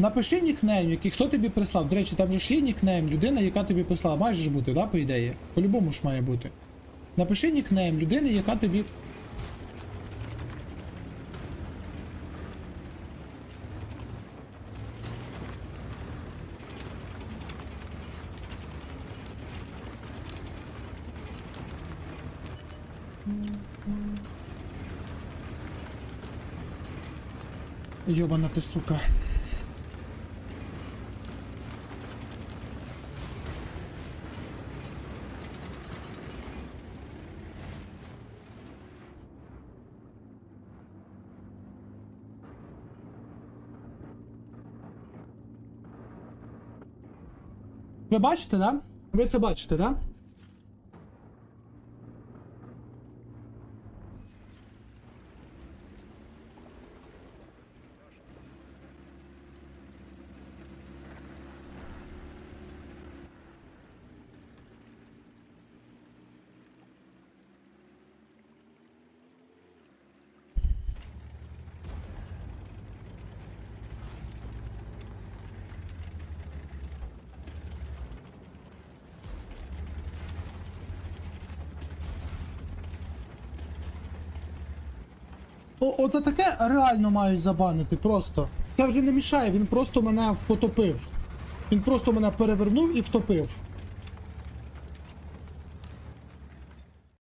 Напиши нікнейм, який хто тобі прислав. До речі, там же ж є нікнейм, людина, яка тобі прислала. Має ж бути, да, по ідеї? По-любому ж має бути. Напиши нікнейм людини, яка тобі. Йобана ти сука. Ви бачите, да? Ви це бачите, да? О, оце таке реально мають забанити просто. Це вже не мішає, він просто мене потопив. Він просто мене перевернув і втопив.